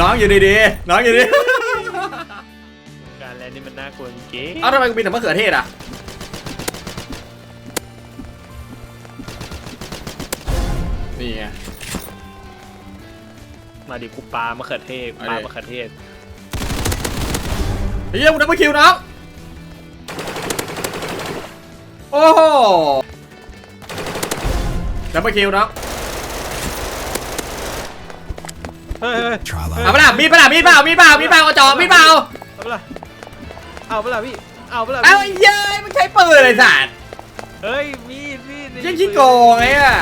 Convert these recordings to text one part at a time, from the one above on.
น้องอยู่ดีๆน้องอยู่ดีการแลนด์นี่มันน่ากลัวจริงเอ้าทำไมกูมีแต่มะเขือเทศอะนี่ไงๆมาดิกูปลามะเขือเทศเอาดิ ปลามะเขือเทศเฮ้ยมึงดับเบิลคิวน้องโอ้โหดับเบิลคิวน้อง เฮ้ยเฮ้ย Try เอาเปะล่ามีดเปะล่ามีดเปล่ามีดเปล่ามีดเปล่ากระจอกมีดเปล่าเอาเปล่าเอาเปล่าพี่เอาเปล่าเอ้าพี่เย้ยมันใช้ปืนอะไรสัตว์เฮ้ยมีดมีดในยังขี้โกงไงอะ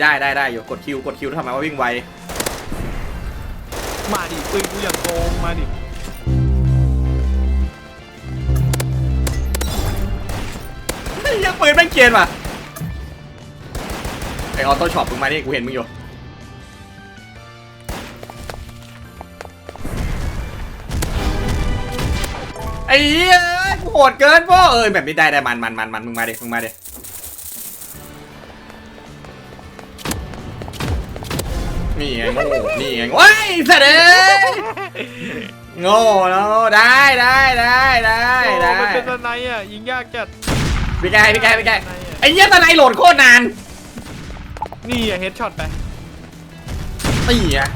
ได้ได้ได้อยู่กดคิวกดคิวแล้วทำไมว่าวิ่งไวมาดิปืนกูอย่างโกงมาดิเฮ้ยยังปืนแม่งเกรียนว่ะไอออโต้ช็อปมึงมานี่กูเห็นมึงอยู่ อ้เหี้ยกูโหดเกินพ่อเออแบบนี้ได้ได้มันมันมันมันมึงมาดิมึงมาดินี่ไงโง่นี่ไงว้ายสัตว์เอ้ยโง่แล้วได้ได้ได้ได้โอ้ได้มันเป็นตะไนอะยิงยากจัดพี่แกพี่แกพี่แกตะไนอะไอ้เหี้ยตะไนโหลดโคตรนานนี่อะเฮดช็อตไปตีอะ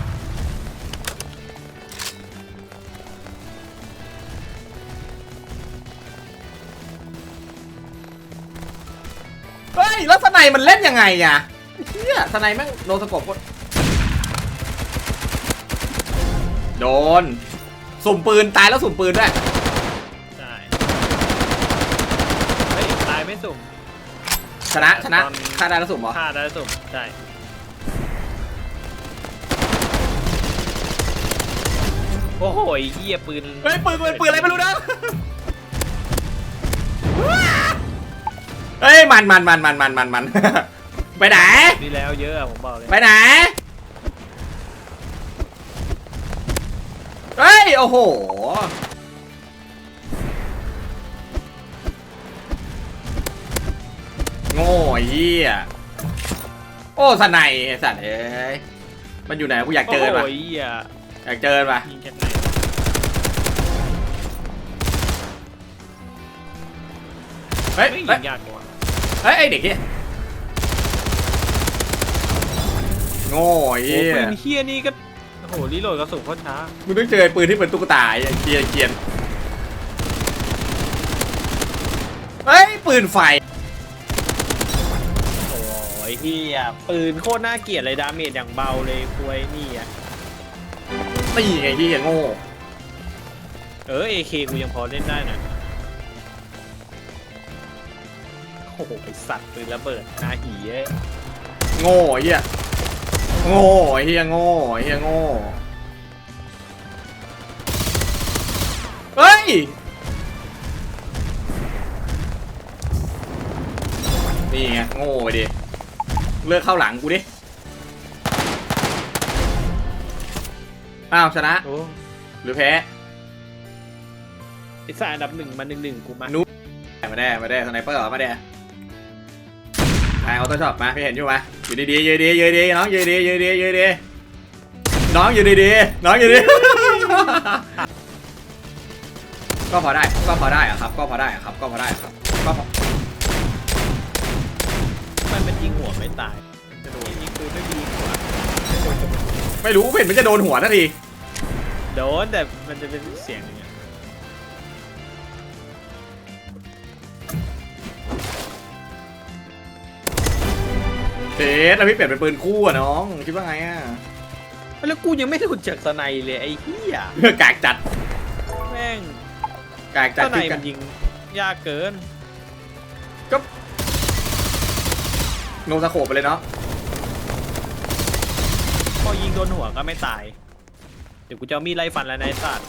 เฮ้ยแล้วสไนมันเล่นยังไงอะเฮียสไนแม่งโดนสะกบโคตรโดน สุ่มปืนตายแล้วสุ่มปืนด้วยใช่เฮ้ยตายไม่สุ่มชนะชนะตอนฆ่าได้แล้วสุ่มเหรอฆ่าได้สุ่มใช่โอ้โหไอ้เหี้ยปืน เฮ้ยปืนปืนปืนอะไรไม่รู้นะ มันมันมันมันมันมันมัน ไปไหนนี่แล้วเยอะอะผมบอกเลยไปไหน เฮ้ย โอ้โห โง่ไอ้เหี้ย โอ้สไนยไอ้สัตว์เอ้ย มันอยู่ไหนกูอยากเจอมันโอ้ว่ะโหไอ้เหี้ยอยากเจอมันว่ะ ยิงจากไหนเฮ้ยไม่เฮ้ยิยงยากกว่า เฮ้ยไอเด็กเหี้ยโง่ไอ้โอ้เหี้ยปืนเฮียนี่ก็โอ้โหรีโหลดกระสุนโคตรช้ามึงต้องเจอปืนที่เป็นตุ๊กตาไอ้เกียร์เกียร์เฮ้ยปืนไฟ โอ้ยเฮียปืนโคตรน่าเกลียดเลยดาเมจอย่างเบาเลยควยนี่อะตีไงที่โง่ เออเอเคกูยังพอเล่นได้นะ โอ้โหไอสัตว์ปืนระเบิดนาหีเอ้ยโง่ไอ้เหี้ยโง่ไอ้เหี้ยโง่ไอ้เหี้ยโง่เฮ้ยนี่ไงโง่ไปดิเลิกเข้าหลังกูดิอ้าวชนะโอ้หรือแพ้ไอสัตว์อันดับหนึ่งมาหนึ่งหนึ่งกูมานุมาได้มาได้สไนเปอร์เหรอมาได้ ไอออโต้ช็อปมาพี่เห็นอยู่ไหมอยู่ดีๆยืนดียืนดีน้องยืนดียืนดียืนดีน้องอยู่ดีๆน้องอยู่ดีก็พอได้ก็พอได้อะครับ ก็พอได้อะครับ ก็พอได้อะครับก็พอมันเป็นยิงหัวไม่ตายกระโดดยิงปืนไม่มีหัวไม่รู้เห็นมันจะโดนหัวทันทีโดนแต่มันจะเป็นเสียงอย่างเงี้ย เอ๊ะแล้วพี่เปลี่ยนเป็นปืนคู่อะน้อง คิดว่าไงอะแล้วกูยังไม่หลุดจากสไนเลยไอ้เหี้ยกากจัดแม่งกากจัดสไนคือกัมันนยิงยากเกินโนสโคปไปเลยเนาะพอยิงโดนหัวก็ไม่ตาย เดี๋ยวกูจะเอามีดไล่ฟันแล้วนายสัตว์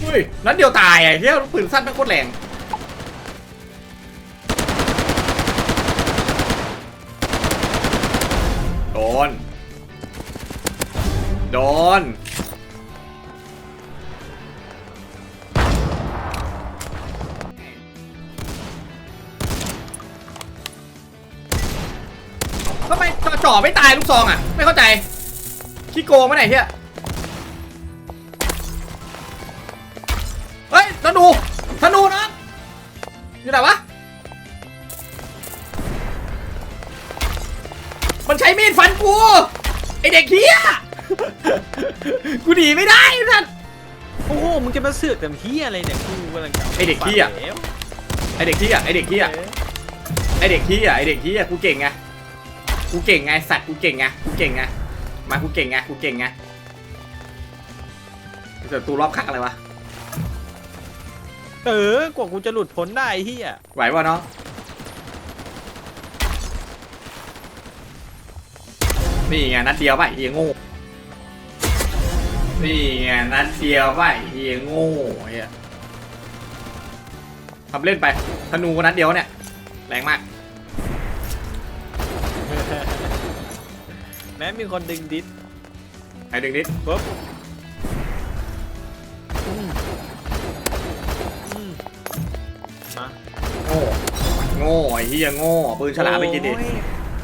เฮ้ยนัดเดียวตายไอ้เหี้ยปืนสั้นมันโคตรแรง น โดน ทำไมจ่อไม่ตายลูกซองอะ ไม่เข้าใจขี้โกงไหมไหนเฮียเฮ้ย มันใช้มีดฟันกู ไอเด็กเฮียกูหนีไม่ได้นั่นโอ้โห มึงจะมาเสือกแต่เฮียอะไรเนี่ยกูกำลังจะาไอ้เด็กเหี้ย แล้วไอเด็กเฮียไอเด็กเฮียไอเด็กเฮียไอเด็กเฮียกูเก่งไง กูเก่งไงสัตว์กูเก่งไง กูเก่งไง มากูเก่งไง กูเก่งไงเจอตูรอบคักอะไรวะ เออกว่ากูจะหลุดพ้นได้ไอ้เฮียไหววะน้อง นี่ไงนัดเดียวไปเฮียโง่นี่ไงนัดเดียวไปเฮียโง่เฮียทำเล่นไปธนูนัดเดียวเนี่ย แรงมาก แม้มีคนดึงดิสไอ้ดึงนิดปุ๊บอืมอืมมาโง่โง่ไอ้เฮียโง่ปืนฉลามไปกินดิ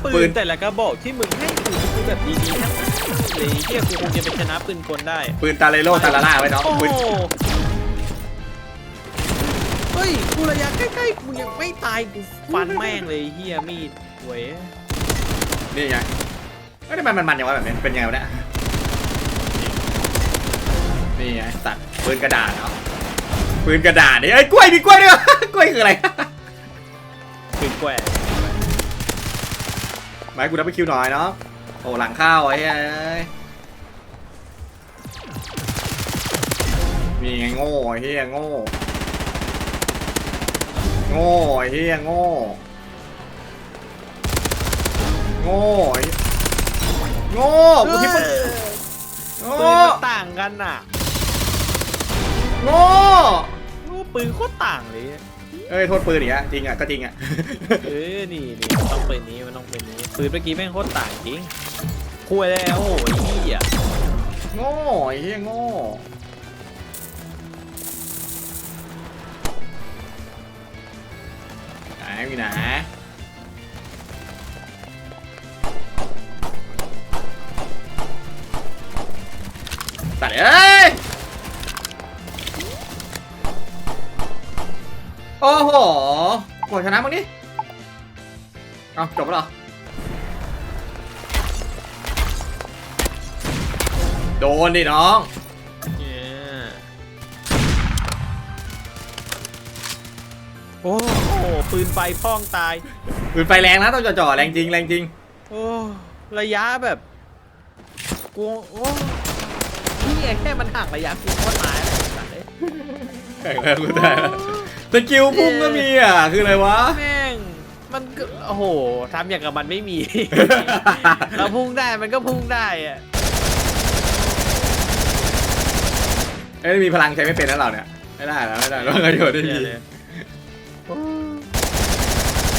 โอ้ยปืปืนนแต่ละกระบอกที่มึงให้กู คือแบบดีๆทั้งนั้นเลยเฮียกูคงจะไปชนะปืนกลได้ปืนตาเลโลตาลาล่าไว้น้องโอ้ปืนโหเฮ้ยกูระยะใกล้ๆกูยังไม่ตายกูฟันแม่งเลยเฮียมีดเว้ยนี่ไงไม่ได้มันมันมันยังไงแบบนี้เป็นยังไงวะเนี่ยนี่ไงสัตว์ปืนกระดาษเนาะปืนกระดาษนี่เอ้ยกล้วยมีกล้วยด้วยวะ กล้วยคืออะไรปืนแกว่งมาให้กูนับไปคิวหน่อยเนาะโอ้หลังข้าวไอ้เฮ้ยนี่ไงโง่ไอ้เฮียโง่โง่ไอ้เฮียโง่โง่ไอ้โง่กูคิดว่าโง่ปืนมันต่างกันน่ะโง่โอ้ปืนโคตรต่างเลย เอ้ยโทษปืนอีกอะจริงอะก็จริงอะเออนี่นี่มันต้องปืนนี้มันต้องปืนนี้ปืนเมื่อกี้แม่งโคตรต่างจริงคุยแล้วโอ้โหไอ้เฮียโง่ไอ้เฮียโง่ไหนมีไหนตัดเอ้ย อ้โหกดชนะมึงดิเอาจบแล้วเหรอ โดนดิน้องเนี่ยโอ้โหปืนไฟพ่องตาย ปืนไฟแรงนะต้องจ่อๆแรงจริงแรงจริง โอ้ระยะแบบกูโอ้นี่ไงแค่มันห่างระยะกูก็ตายแล้วไอ้สัตว์เอ้ยแข่งแล้วกูได้แล้ว สกิลพุ่งก็มีอะ คืออะไรวะ แม่งมันก็โอ้โหทำอย่างกับมันไม่มี เราพุ่งได้มันก็พุ่งได้อะเอ้ยมีพลังใช้ไม่เป็นนะเราเนี่ย ไม่ได้แล้วไม่ได้แล้วประโยชน์ได้ดีเนี่ยเลยโอ้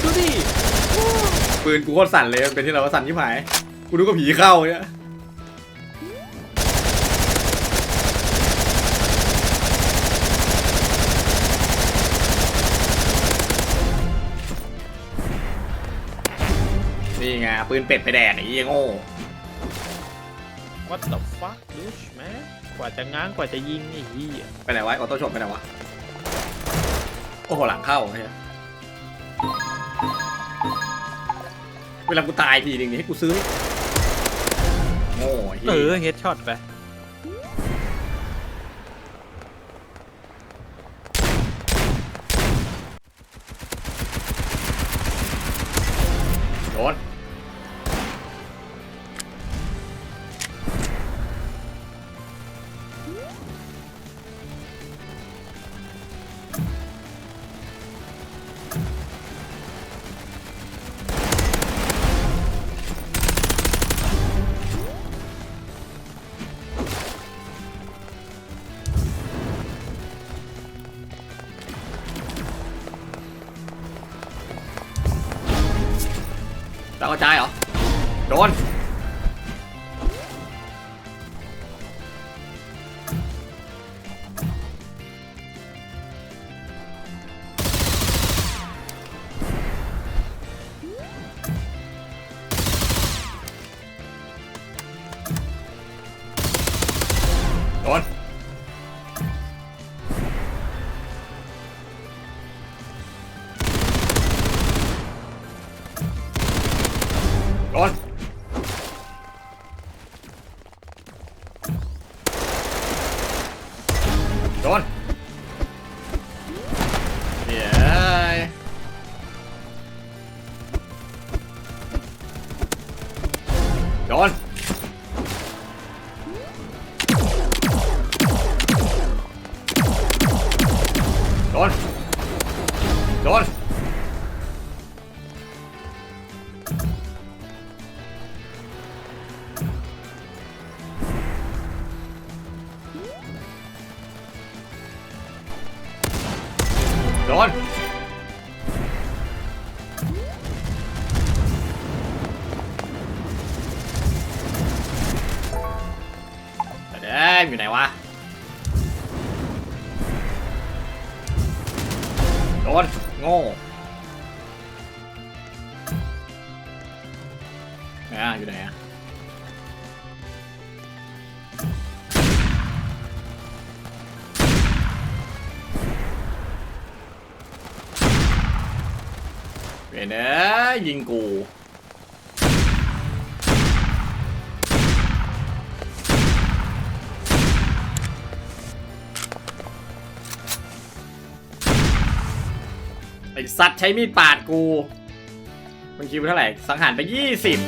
ดูดิปืนกูโคตรสั่นเลยมันเป็นที่เราว่าสั่นที่หาย กูนึกว่าผีเข้าเนี่ย ไงปืนเป็ดไปแดกไอ้เหี้ยโง่วัด the fuck ดูชแม่กว่าจะง้างกว่าจะยิงไอ้เหี้ยไปไหนวะออโต้ช็อปไปไหนวะ โอ้โหหลังเข้าเฮ้ยเวลากูตายทีนึงนี่ให้กูซื้อนี่โง่ไอ้เหี้เอยอเฮดช็อตไป ดากระจายเหรอ โดน โดน โดนโดนโดนโดน เด้ยอยู่ไหนวะ โดน โง่อะอยู่ไหนอะเวยนเอ้ยยิงกู ไอสัตว์ใช้มีดปาดกู มันคิวเท่าไหร่ สังหารไปยี่สิบ